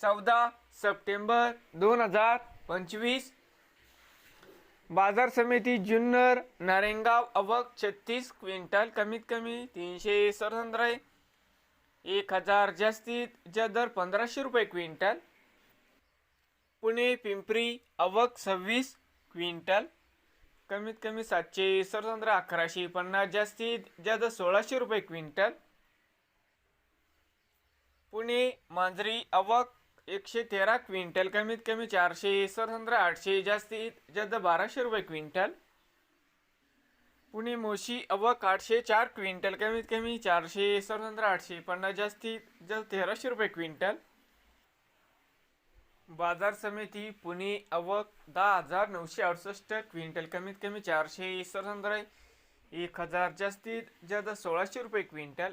चौदा सप्टेंबर दोन हजार पंचवीस. बाजार समिती जुन्नर नारेंगाव अवक छत्तीस क्विंटल कमीत कमी तीनशे सतरा एक हजार जास्तीत ज्या दर पंधराशे रुपये क्विंटल. पुणे पिंपरी अवक सव्वीस क्विंटल. कमीत कमी सातशे सतरा अकराशे पन्नास जास्तीत जास्त सोळाशे रुपये क्विंटल. पुणे मांजरी अवक एकशे तेरा क्विंटल कमीत कमी चारशे सरसंद्र आठशे जास्तीत जास्त बाराशे रुपये क्विंटल. पुणे मोशी अवक आठशे चार क्विंटल कमीत कमी चारशे सरसंद्र आठशे पन्नास जास्तीत जास्त तेराशे रुपये क्विंटल. बाजार समिती पुणे अवक दहा हजार नऊशे अडुसष्ट क्विंटल कमीत कमी चारशे सरसंद्र एक हजार जास्तीत जास्त सोळाशे रुपये क्विंटल.